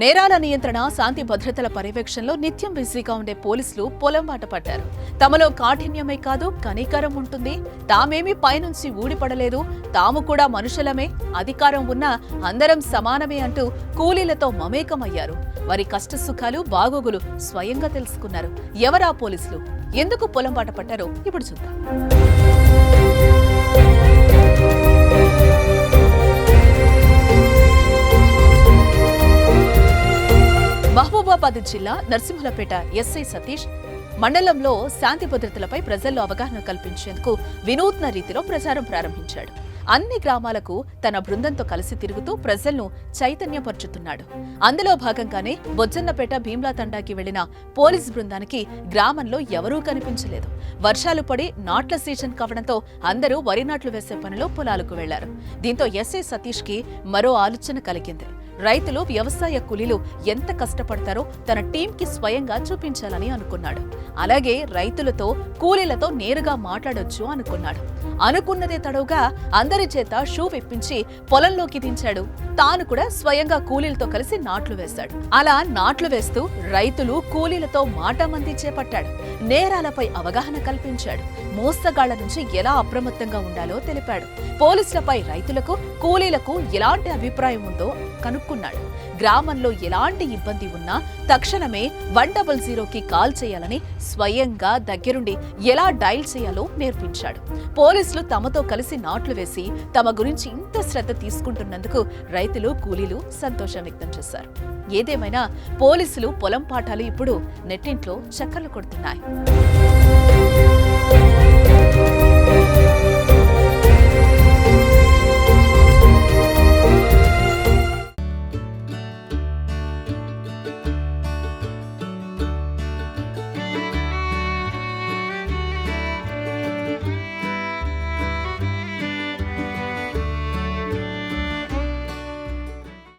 నేరాల నియంత్రణ శాంతి భద్రతల పర్యవేక్షణలో నిత్యం బిజీగా ఉండే పోలీసులు పొలం బాట తమలో కాఠిన్యమే కాదు కనికరం ఉంటుంది. తామేమీ పైనుంచి ఊడిపడలేదు. తాము కూడా మనుషులమే. అధికారం ఉన్నా అందరం సమానమే అంటూ కూలీలతో మమేకమయ్యారు. వారి కష్టసుఖాలు బాగోగులు స్వయంగా తెలుసుకున్నారు. ఎవరా పోలీసులు? ఎందుకు పొలం బాట పట్టారో ఇప్పుడు చూద్దాం. మహబూబాబాద్ జిల్లా నర్సింహులపేట ఎస్ఐ సతీష్ మండలంలో శాంతి భద్రతలపై ప్రజల్లో అవగాహన కల్పించేందుకు వినూత్న రీతిలో ప్రచారం ప్రారంభించాడు. అన్ని గ్రామాలకు తన బృందంతో కలిసి తిరుగుతూ ప్రజలను చైతన్యపరుచుతున్నాడు. అందులో భాగంగానే బొజ్జన్నపేట భీమ్లా తండాకి వెళ్ళిన పోలీస్ బృందానికి గ్రామంలో ఎవరూ కనిపించలేదు. వర్షాలు పడి నాట్ల సీజన్ కావడంతో అందరూ వరి నాట్లు వేసే పనిలో పొలాలకు వెళ్ళారు. దీంతో ఎస్ఐ సతీష్కి మరో ఆలోచన కలిగింది. రైతులు వ్యవసాయ కూలీలు ఎంత కష్టపడతారో తన టీంకి స్వయంగా చూపించాలని అనుకున్నాడు. అలాగే రైతులతో కూలీలతో నేరుగా మాట్లాడొచ్చు అనుకున్నాడు. అనుకున్నదే తడవుగా అందరి చేత షూ విప్పించి పొలంలోకి దించాడు. తాను కూడా స్వయంగా కూలీలతో కలిసి నాట్లు వేశాడు. అలా నాట్లు వేస్తూ రైతులు కూలీలతో మాటమంది చేపట్టాడు. నేరాలపై అవగాహన కల్పించాడు. మోసగాళ్ళ నుంచి ఎలా అప్రమత్తంగా ఉండాలో తెలిపాడు. పోలీసులపై రైతులకు కూలీలకు ఎలాంటి అభిప్రాయం ఉందో కనుక్కున్నాడు గ్రామంలో ఎలాంటి ఇబ్బంది ఉన్నా తక్షణమే వన్ డబల్ జీరోకి కాల్ చేయాలని స్వయంగా దగ్గరుండి ఎలా డైల్ చేయాలో నేర్పించాడు. పోలీసులు తమతో కలిసి నాట్లు వేసి తమ గురించి ఇంత శ్రద్ధ తీసుకుంటున్నందుకు రైతులు కూలీలు సంతోషం వ్యక్తం చేశారు. ఏదేమైనా పోలీసులు పొలం పాఠాలు ఇప్పుడు నెట్టింట్లో చక్కర్లు కొడుతున్నాయి.